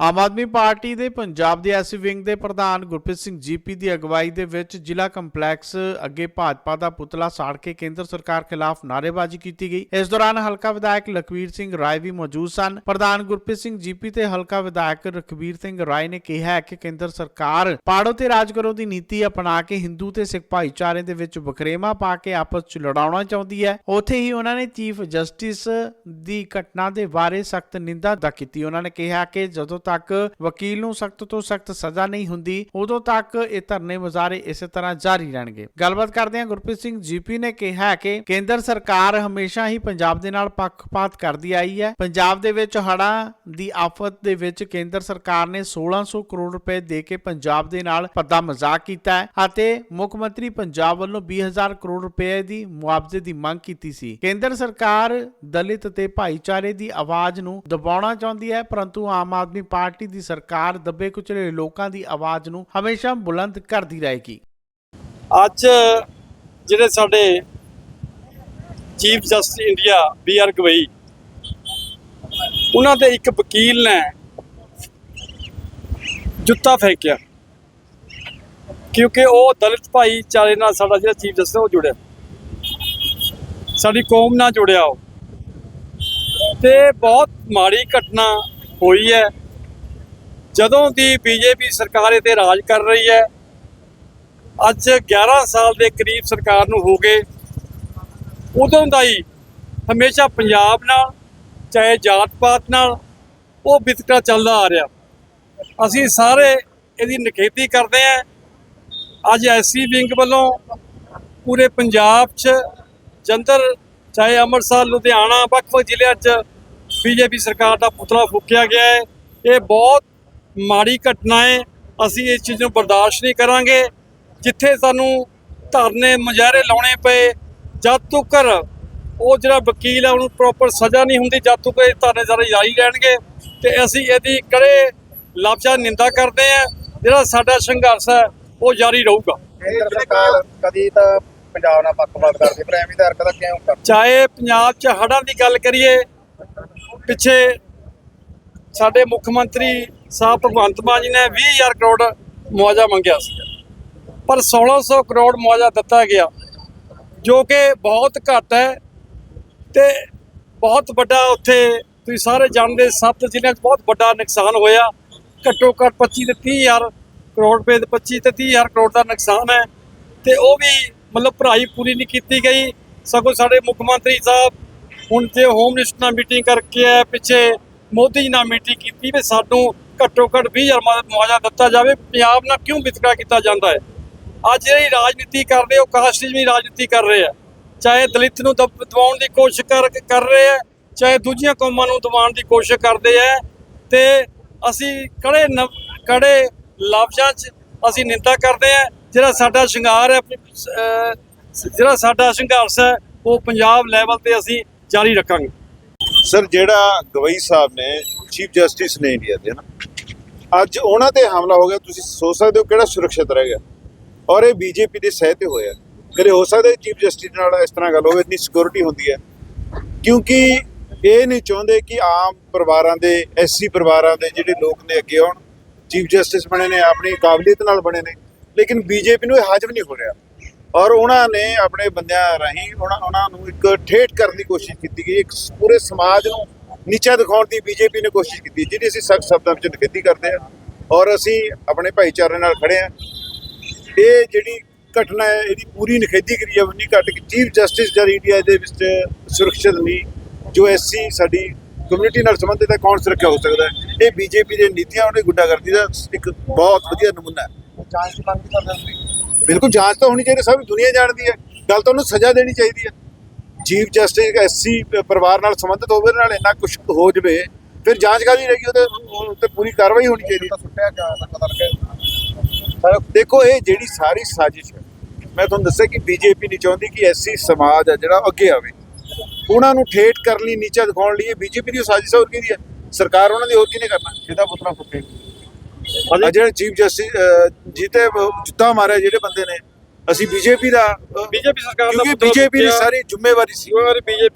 Aam Aadmi party ਦੇ ਪੰਜਾਬ ਦੇ ਐਸੀ wing ਦੇ ਪ੍ਰਧਾਨ ਗੁਰਪ੍ਰੀਤ ਸਿੰਘ ਜੀਪੀ ਦੀ ਅਗਵਾਈ ਦੇ ਵਿੱਚ ਜ਼ਿਲ੍ਹਾ ਕੰਪਲੈਕਸ ਅੱਗੇ ਭਾਜਪਾ ਦਾ ਪੁਤਲਾ ਸਾੜ ਕੇ ਕੇਂਦਰ ਸਰਕਾਰ ਖਿਲਾਫ ਨਾਅਰੇਬਾਜ਼ੀ ਕੀਤੀ ਗਈ। ਇਸ ਦੌਰਾਨ ਹਲਕਾ ਵਿਧਾਇਕ ਲਖਵੀਰ ਸਿੰਘ ਰਾਏ ਵੀ ਮੌਜੂਦ ਸਨ। ਪ੍ਰਧਾਨ ਗੁਰਪ੍ਰੀਤ ਸਿੰਘ ਜੀਪੀ ਤੇ ਹਲਕਾ ਵਿਧਾਇਕ ਰਖਵੀਰ ਸਿੰਘ ਰਾਏ ਨੇ ਕਿਹਾ ਕਿ ਕੇਂਦਰ ਸਰਕਾਰ ਪਾੜੋ ਤੇ ਰਾਜ ਕਰੋ ਦੀ ਨੀਤੀ ਅਪਣਾ ਕੇ ਹਿੰਦੂ ਤੇ ਸਿੱਖ ਭਾਈਚਾਰੇ ਦੇ ਵਿੱਚ ਬਖਰੇਵਾ ਪਾ ਕੇ ਆਪਸ ਚ ਲੜਾਉਣਾ ਚਾਹੁੰਦੀ ਹੈ। ਉੱਥੇ ਹੀ ਉਹਨਾਂ ਨੇ ਚੀਫ ਜਸਟਿਸ ਦੀ ਘਟਨਾ ਦੇ ਬਾਰੇ ਸਖਤ ਨਿੰਦਾ ਦਾ ਕੀਤੀ। ਉਹਨਾਂ ਨੇ ਕਿਹਾ ਕਿ ਜਦੋਂ ਤੱਕ ਵਕੀਲ ਨੂੰ ਸਖਤ ਤੋਂ ਸਖਤ ਸਜ਼ਾ ਨਹੀਂ ਹੁੰਦੀ, ਉਦੋਂ ਤੱਕ ਇਹ ਧਰਨੇ ਮੁਜ਼ਾਹਰੇ ਇਸੇ ਤਰ੍ਹਾਂ ਜਾਰੀ ਰਹਿਣਗੇ। ਗੱਲਬਾਤ ਕਰਦੇ ਹਾਂ ਗੁਰਪ੍ਰੀਤ ਸਿੰਘ ਜੀਪੀ ਨੇ ਕਿਹਾ ਕਿ ਕੇਂਦਰ ਸਰਕਾਰ ਹਮੇਸ਼ਾ ਹੀ ਪੰਜਾਬ ਦੇ ਨਾਲ ਪੱਖਪਾਤ ਕਰਦੀ ਆਈ ਹੈ। ਪੰਜਾਬ ਦੇ ਵਿੱਚ ਹੜ੍ਹਾਂ ਦੀ ਆਫਤ ਦੇ ਵਿੱਚ ਕੇਂਦਰ ਸਰਕਾਰ ਨੇ 1600 ਕਰੋੜ ਰੁਪਏ ਦੇ ਕੇ ਪੰਜਾਬ ਦੇ ਨਾਲ ਪੱਦਾ ਮਜ਼ਾਕ ਕੀਤਾ ਹੈ ਅਤੇ ਮੁੱਖ ਮੰਤਰੀ ਪੰਜਾਬ ਵੱਲੋਂ 20000 ਕਰੋੜ ਰੁਪਏ ਦੀ ਮੁਆਵਜ਼ੇ ਦੀ ਮੰਗ ਕੀਤੀ ਸੀ। ਕੇਂਦਰ ਸਰਕਾਰ ਦਲਿਤ ਤੇ ਭਾਈਚਾਰੇ ਦੀ ਆਵਾਜ਼ ਨੂੰ ਦਬਾਉਣਾ ਚਾਹੁੰਦੀ ਹੈ, ਪਰੰਤੂ ਆਮ ਆਦਮੀ ਪਾਰਟੀ ਦੀ ਸਰਕਾਰ ਦੱਬੇ ਕੁਚਲੇ ਲੋਕਾਂ ਦੀ ਆਵਾਜ਼ ਨੂੰ ਹਮੇਸ਼ਾ ਬੁਲੰਦ ਕਰਦੀ ਰਹੇਗੀ। ਅੱਜ ਜਿਹੜੇ ਸਾਡੇ chief justice India B R Gavai, ਉਹਨਾਂ ਦੇ ਇੱਕ ਵਕੀਲ ਨੇ ਜੁੱਤਾ ਫੇਕਿਆ। ਕਿਉਂਕਿ ਉਹ ਦਲਿਤ ਭਾਈਚਾਰੇ ਨਾਲ ਸਾਡਾ ਜਿਹੜਾ ਚੀਫ ਜਸਟਿਸ ਉਹ ਜੁੜਿਆ। ਸਾਡੀ ਕੌਮ ਨਾਲ ਜੁੜਿਆ ਉਹ। ਤੇ ਬਹੁਤ ਮਾੜੀ ਘਟਨਾ ਹੋਈ ਹੈ। ਜਦੋਂ ਦੀ ਬੀਜੇਪੀ ਸਰਕਾਰ ਇਹ ਰਾਜ ਕਰ ਰਹੀ ਹੈ, ਅੱਜ 11 ਸਾਲ ਦੇ ਕਰੀਬ ਸਰਕਾਰ ਨੂੰ ਹੋ ਗਏ। ਉਦੋਂ ਦਾ ਹੀ ਹਮੇਸ਼ਾ ਪੰਜਾਬ ਨਾਲ, ਚਾਹੇ ਜਾਤ ਪਾਤ ਨਾਲ, ਉਹ ਵਿਤਕਰਾ ਚੱਲਦਾ ਆ ਰਿਹਾ। ਅਸੀਂ ਸਾਰੇ ਇਹਦੀ ਨਿਖੇਧੀ ਕਰਦੇ ਆਂ ਅੱਜ ਐਸਸੀ ਵਿੰਗ ਵੱਲੋਂ ਪੂਰੇ ਪੰਜਾਬ 'ਚ ਜੰਦਰ ਚਾਹੇ ਅੰਮ੍ਰਿਤਸਰ, ਲੁਧਿਆਣਾ, ਵੱਖ-ਵੱਖ ਜ਼ਿਲ੍ਹਿਆਂ 'ਚ ਬੀਜੇਪੀ ਸਰਕਾਰ ਦਾ ਪੁਤਲਾ ਫੂਕਿਆ ਗਿਆ ਹੈ। ਇਹ ਬਹੁਤ ਮਾੜੀ ਘਟਨਾ ਹੈ ਅਸੀਂ ਇਸ ਚੀਜ਼ ਨੂੰ ਬਰਦਾਸ਼ਤ ਨਹੀਂ ਕਰਾਂਗੇ। ਜਿੱਥੇ ਸਾਨੂੰ ਧਰਨੇ ਮੁਜ਼ਾਹਰੇ ਲਾਉਣੇ ਪਏ ਜਦ ਤੱਕ ਉਹ ਜਿਹੜਾ ਵਕੀਲ ਹੈ ਉਹਨੂੰ ਪ੍ਰੋਪਰ ਸਜ਼ਾ ਨਹੀਂ ਹੁੰਦੀ ਜਦ ਤੱਕ ਇਹ ਧਰਨੇ ਸਾਰੇ ਜਾਰੀ ਰਹਿਣਗੇ ਤੇ ਅਸੀਂ ਇਹਦੀ ਕੜੇ ਲਫ਼ਜ਼ਾਂ ਨਿੰਦਾ ਕਰਦੇ ਹਾਂ। ਜਿਹੜਾ ਸਾਡਾ ਸੰਘਰਸ਼ ਹੈ ਉਹ ਜਾਰੀ ਰਹੂਗਾ। ਕੇਂਦਰ ਸਰਕਾਰ ਕਦੀ ਤਾਂ ਪੰਜਾਬ ਨਾਲ ਪੱਖਪਾਤ ਕਰਦੀ ਪਰ ਐਵੇਂ ਤਾਂ ਹਰਕਤਾਂ ਕਿਉਂ ਕਰ ਚਾਹੇ ਪੰਜਾਬ 'ਚ ਹੜ੍ਹਾਂ ਦੀ ਗੱਲ ਕਰੀਏ ਪਿੱਛੇ ਸਾਡੇ ਮੁੱਖ ਮੰਤਰੀ ਸਾਹਿਬ ਭਗਵੰਤ ਮਾਨ ਜੀ ਨੇ 20000 ਕਰੋੜ ਮੁਆਵਜ਼ਾ ਮੰਗਿਆ ਸੀ। ਪਰ 1600 ਕਰੋੜ ਮੁਆਵਜ਼ਾ ਦਿੱਤਾ ਗਿਆ, ਜੋ ਕਿ ਬਹੁਤ ਘੱਟ ਹੈ ਤੇ ਬਹੁਤ ਵੱਡਾ ਉੱਥੇ ਤੁਸੀਂ ਸਾਰੇ ਜਾਣਦੇ ਸੱਤ ਜ਼ਿਲ੍ਹਿਆਂ 'ਚ ਬਹੁਤ ਵੱਡਾ ਨੁਕਸਾਨ ਹੋਇਆ। ਘੱਟੋ ਘੱਟ 25 ਤੇ 30000 ਕਰੋੜ ਰੁਪਏ ਦੇ 25 ਤੇ 30000 ਕਰੋੜ ਦਾ ਨੁਕਸਾਨ ਹੈ ਤੇ ਉਹ ਵੀ ਮਤਲਬ ਭਰਾਈ ਪੂਰੀ ਨਹੀਂ ਕੀਤੀ ਗਈ। ਸਗੋਂ ਸਾਡੇ ਮੁੱਖ ਮੰਤਰੀ ਸਾਹਿਬ ਹੁਣ ਜੇ ਹੋਮ ਮਿਨਿਸਟਰ ਨਾਲ ਮੀਟਿੰਗ ਕਰਕੇ ਆਏ, ਪਿੱਛੇ ਮੋਦੀ ਜੀ ਨਾਲ ਮੀਟਿੰਗ ਕੀਤੀ ਵੀ ਸਾਨੂੰ ਘੱਟੋ ਘੱਟ 20000 ਮੁਆਵਜ਼ਾ ਦਿੱਤਾ ਜਾਵੇ। ਪੰਜਾਬ ਨਾਲ ਕਿਉਂ ਵਿਤਕਰਾ ਕੀਤਾ ਜਾਂਦਾ ਹੈ? ਅੱਜ ਜਿਹੜੀ ਰਾਜਨੀਤੀ ਕਰ ਰਹੇ, ਉਹ ਕਾਸਟਿਜ਼ਮੀ ਰਾਜਨੀਤੀ ਕਰ ਰਹੇ ਆ। ਚਾਹੇ ਦਲਿਤ ਨੂੰ ਦਬਾਉਣ ਦੀ ਕੋਸ਼ਿਸ਼ ਕਰ ਕਰ ਰਹੇ ਆ, ਚਾਹੇ ਦੂਜੀਆਂ ਕੌਮਾਂ ਨੂੰ ਦਬਾਉਣ ਦੀ ਕੋਸ਼ਿਸ਼ ਕਰਦੇ ਆ। ਤੇ ਅਸੀਂ ਕੜੇ ਨ- ਕੜੇ ਲਫ਼ਜ਼ਾਂ 'ਚ ਅਸੀਂ ਨਿੰਦਾ ਕਰਦੇ ਆ। ਜਿਹੜਾ ਸਾਡਾ ਸ਼ਿੰਗਾਰ ਹੈ ਜਿਹੜਾ ਸਾਡਾ ਸੰਘਰਸ਼ ਹੈ, ਉਹ ਪੰਜਾਬ ਲੈਵਲ ਤੇ ਅਸੀਂ ਜਾਰੀ ਰੱਖਾਂਗੇ। ਸਰ, ਜਿਹੜਾ ਗਵਈ ਸਾਹਿਬ ਨੇ ਚੀਫ ਜਸਟਿਸ ਨੇ ਇੰਡੀਆ ਦੇ ਨਾ ਅੱਜ ਉਹਨਾਂ ਤੇ ਹਮਲਾ ਹੋ ਗਿਆ, ਤੁਸੀਂ ਸੋਚ ਸਕਦੇ ਹੋ ਕਿਹੜਾ ਸੁਰੱਖਿਅਤ ਰਹਿ ਗਿਆ। ਔਰ ਇਹ ਬੀਜੇਪੀ ਦੇ ਸਹਿ ਤੇ ਹੋਇਆ। ਕਦੇ ਹੋ ਸਕਦਾ ਚੀਫ ਜਸਟਿਸ ਨਾਲ ਇਸ ਤਰ੍ਹਾਂ ਗੱਲ ਹੋਵੇ ਇਤਨੀ ਸਿਕਿਉਰਿਟੀ ਹੁੰਦੀ ਹੈ। ਕਿਉਂਕਿ ਇਹ ਨਹੀਂ ਚਾਹੁੰਦੇ ਕਿ ਆਮ ਪਰਿਵਾਰਾਂ ਦੇ, ਐਸਸੀ ਪਰਿਵਾਰਾਂ ਦੇ ਜਿਹੜੇ ਲੋਕ ਨੇ ਅੱਗੇ ਆਉਣ, ਚੀਫ ਜਸਟਿਸ ਬਣੇ ਨੇ, ਆਪਣੀ ਕਾਬਲੀਅਤ ਨਾਲ ਬਣੇ ਨੇ। ਲੇਕਿਨ ਬੀਜੇਪੀ ਨੂੰ ਇਹ ਹਾਜ਼ਮ ਨਹੀਂ ਹੋ ਰਿਹਾ। ਔਰ ਉਹਨਾਂ ਨੇ ਆਪਣੇ ਬੰਦਿਆਂ ਰਾਹੀਂ, ਉਹਨਾਂ ਉਹਨਾਂ ਨੂੰ ਇੱਕ ਠੇਠ ਕਰਨ ਦੀ ਕੋਸ਼ਿਸ਼ ਕੀਤੀ ਗਈ। ਇੱਕ ਪੂਰੇ ਸਮਾਜ ਨੂੰ ਨੀਚਾ ਦਿਖਾਉਣ ਦੀ ਬੀਜੇਪੀ ਨੇ ਕੋਸ਼ਿਸ਼ ਕੀਤੀ ਜਿਹਦੀ ਅਸੀਂ ਸਖਤ ਸ਼ਬਦਾਂ ਵਿੱਚ ਨਿਖੇਧੀ ਕਰਦੇ ਹਾਂ ਔਰ ਅਸੀਂ ਆਪਣੇ ਭਾਈਚਾਰੇ ਨਾਲ ਖੜੇ ਹਾਂ। ਇਹ ਜਿਹੜੀ ਘਟਨਾ ਹੈ ਇਹਦੀ ਪੂਰੀ ਨਿਖੇਧੀ ਕਰੀ ਜਾਵੇ ਨਹੀਂ ਘੱਟ ਕਿ ਚੀਫ ਜਸਟਿਸ ਜਰ ਇੰਡੀਆ ਦੇ ਵਿੱਚ ਸੁਰੱਖਿਅਤ ਨਹੀਂ ਜੋ ਐਸਸੀ ਸਾਡੀ ਕਮਿਊਨਿਟੀ ਨਾਲ ਸੰਬੰਧਿਤ ਹੈ ਕੌਣ ਸੁਰੱਖਿਆ ਹੋ ਸਕਦਾ ਹੈ। ਇਹ ਬੀਜੇਪੀ ਦੀਆਂ ਨੀਤੀਆਂ ਉਹਨੇ ਗੁੰਡਾਗਰਦੀ ਦਾ ਇੱਕ ਬਹੁਤ ਵਧੀਆ ਨਮੂਨਾ ਹੈ। ਜਾਂਚ ਦੀ ਮੰਗ ਵੀ ਕਰਦੇ ਤੁਸੀਂ? ਬਿਲਕੁਲ ਜਾਂਚ ਤਾਂ ਹੋਣੀ ਚਾਹੀਦੀ ਸਭ ਦੁਨੀਆ ਜਾਣਦੀ ਹੈ। ਗੱਲ ਤਾਂ ਉਹਨੂੰ ਸਜ਼ਾ ਦੇਣੀ ਚਾਹੀਦੀ ਹੈ। ਚੀਫ ਜਸਟਿਸ ਐਸਸੀ ਪਰਿਵਾਰ ਨਾਲ ਸੰਬੰਧਿਤ ਹੋਵੇ ਉਹਦੇ ਨਾਲ ਇੰਨਾ ਕੁਝ ਹੋ ਜਵੇ ਫਿਰ ਜਾਂਚ ਕਾਹਦੀ ਰਹੇਗੀ? ਉਹਦੇ ਉਹ ਤੇ ਪੂਰੀ ਕਾਰਵਾਈ ਹੋਣੀ ਚਾਹੀਦੀ ਤਾਂ ਸੁੱਟਿਆ ਹੈ ਦੇਖੋ ਇਹ ਜਿਹੜੀ ਸਾਰੀ ਸਾਜ਼ਿਸ਼ ਹੈ ਮੈਂ ਤੁਹਾਨੂੰ ਦੱਸਿਆ ਕਿ ਬੀਜੇਪੀ ਨਹੀਂ ਚਾਹੁੰਦੀ ਕਿ ਐਸੀ ਸਮਾਜ ਹੈ ਜਿਹੜਾ ਅੱਗੇ ਆਵੇ। ਉਹਨਾਂ ਨੂੰ ਠੇਠ ਕਰਨ ਲਈ ਨੀਚਾ ਦਿਖਾਉਣ ਲਈ ਬੀਜੇਪੀ ਦੀ ਸਾਜ਼ਿਸ਼ ਹੋਰ ਕਿਹਦੀ ਹੈ ਸਰਕਾਰ ਉਹਨਾਂ ਦੀ ਹੋਰ ਕਿਹਨੇ ਕਰਨਾ? ਜਿਹਦਾ ਪੁੱਤਰਾ ਫੁੱਟੇ। ਜਿਹੜੇ ਚੀਫ ਜਸਟਿਸ ਜਿੱਤੇ ਜੁੱਤਾ ਮਾਰਿਆ ਜਿਹੜੇ ਬੰਦੇ ਨੇ ਅਸੀਂ ਬੀਜੇਪੀ ਦਾ ਬੀਜੇਪੀ ਸਰਕਾਰ ਦਾ ਕਿਉਂਕਿ ਬੀਜੇਪੀ ਦੀ। ਸਾਰੀ ਜ਼ਿੰਮੇਵਾਰੀ ਸੀ ਬੀਜੇਪੀ